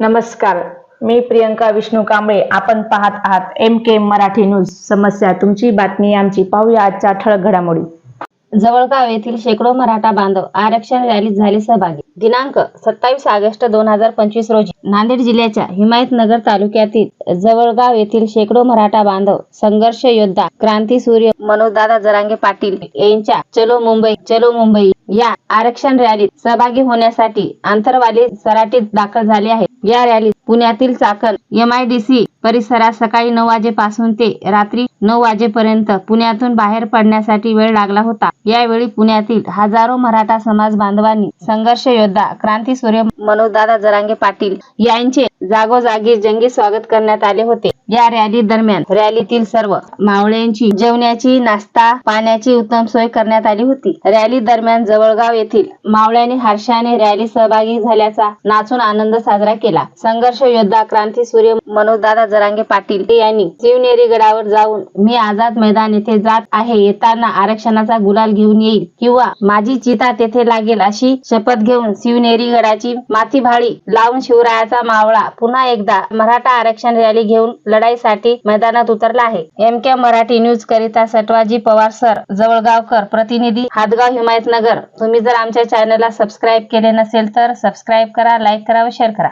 नमस्कार. मी प्रियंका विष्णू कांबळे. आपण पाहत आहात एम के मराठी न्यूज समस्या तुमची बातमी आमची. पाहूया आजच्या ठळक घडामोडी. जवळगाव येथील शेकडो मराठा बांधव आरक्षण रॅलीत झाले सहभागी. दिनांक सत्तावीस ऑगस्ट दोन हजार पंचवीस रोजी नांदेड जिल्ह्याच्या हिमायतनगर तालुक्यातील जवळगाव येथील शेकडो मराठा बांधव संघर्ष योद्धा क्रांती सूर्य मनोजदादा जरांगे पाटील यांच्या चलो मुंबई चलो मुंबई या आरक्षण रॅलीत सहभागी होण्यासाठी आंतरवाली सराटीत दाखल झाले आहेत. या रॅलीत पुण्यातील चाकण एमआयडीसी परिसरात सकाळी नऊ वाजेपासून ते रात्री नऊ वाजेपर्यंत पुण्यातून बाहेर पडण्यासाठी वेळ लागला होता. यावेळी पुण्यातील हजारो मराठा समाज बांधवांनी संघर्ष योद्धा क्रांती सूर्य मनोजदादा जरांगे पाटील यांचे जागोजागी जंगी स्वागत करण्यात आले होते. या रॅली दरम्यान रॅलीतील सर्व मावळ्यांची जेवण्याची नाश्ता पाण्याची उत्तम सोय करण्यात आली होती. रॅली दरम्यान जवळगाव येथील मावळ्यांनी हर्षाने रॅली सहभागी झाल्याचा नाचून आनंद साजरा केला. संघर्ष योद्धा क्रांती सूर्य मनोजदादा जरांगे पाटील यांनी शिवनेरी गडावर जाऊन मी आझाद मैदान येथे जात आहे येताना आरक्षणाचा गुलाल घेऊन येईल किंवा माझी चिता तेथे लागेल अशी शपथ घेऊन शिवनेरी गडाची माथीभाळी लावून शिवरायाचा मावळा पुन्हा एकदा मराठा आरक्षण रॅली घेऊन लढाईसाठी मैदानात उतरला आहे. एम के मराठी न्यूज करिता सटवाजी पवार सर जवळगावकर प्रतिनिधी हातगाव हिमायतनगर. तुम्ही जर आमच्या चॅनलला सबस्क्राईब केले नसेल तर सबस्क्राईब करा लाईक करा व शेअर करा.